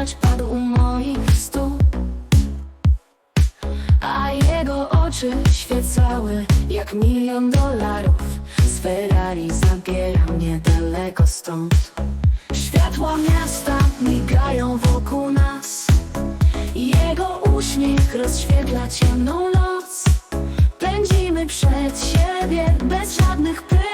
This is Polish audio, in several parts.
mecz padł u moich stóp A jego oczy świecały jak milion dolarów. Z Ferrari zabiera mnie daleko stąd. Światła miasta migają wokół nas. Jego uśmiech rozświetla ciemną noc. Pędzimy przed siebie bez żadnych pytań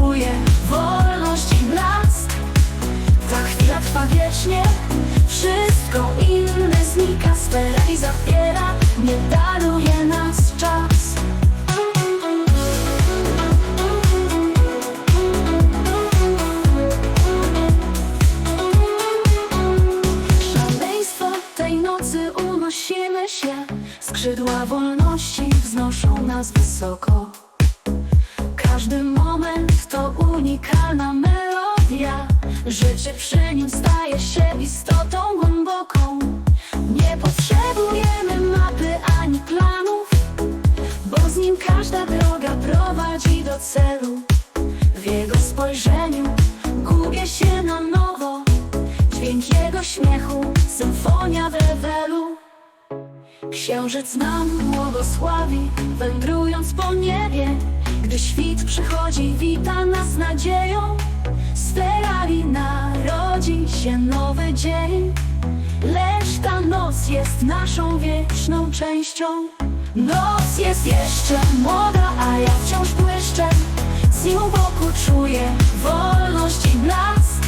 czuję wolność i blask. Ta chwila trwa wiecznie. Wszystko inne znika. Sfera i zabiera Nie daruje nas czas. Szaleństwo tej nocy unosimy się. Skrzydła wolności wznoszą nas wysoko. Każdy moment to unikalna melodia. Życie przy nim staje się istotą głęboką. Nie potrzebujemy mapy ani planów Bo z nim każda droga prowadzi do celu. W jego spojrzeniu gubię się na nowo. Dźwięk jego śmiechu, symfonia wewelu Księżyc nam błogosławi, wędrując po niebie Gdy świt przychodzi, wita nas nadzieją. Z Ferrari narodzi się nowy dzień. Lecz ta noc jest naszą wieczną częścią. Noc jest jeszcze młoda, a ja wciąż błyszczę. Z nim u boku czuję wolność i blask.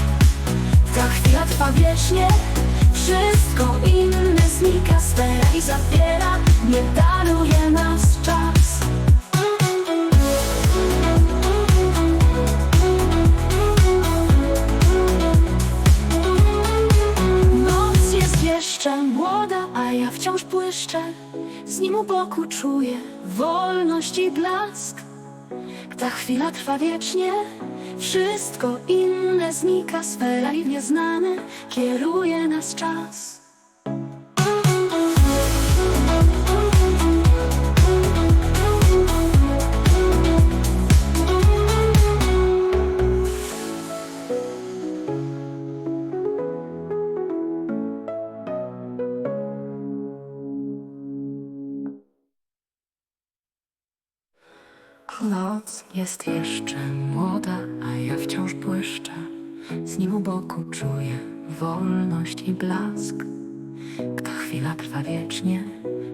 Ta chwila trwa wiecznie błyszczę Z nim u boku czuję wolność i blask ta chwila trwa wiecznie, wszystko inne znika, sfera i nieznane kieruje nas czas. Noc jest jeszcze młoda, a ja wciąż błyszczę. Z nim u boku czuję wolność i blask. Ta chwila trwa wiecznie,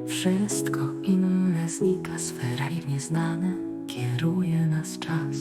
wszystko inne znika. Sfera i nieznane kieruje nas czas.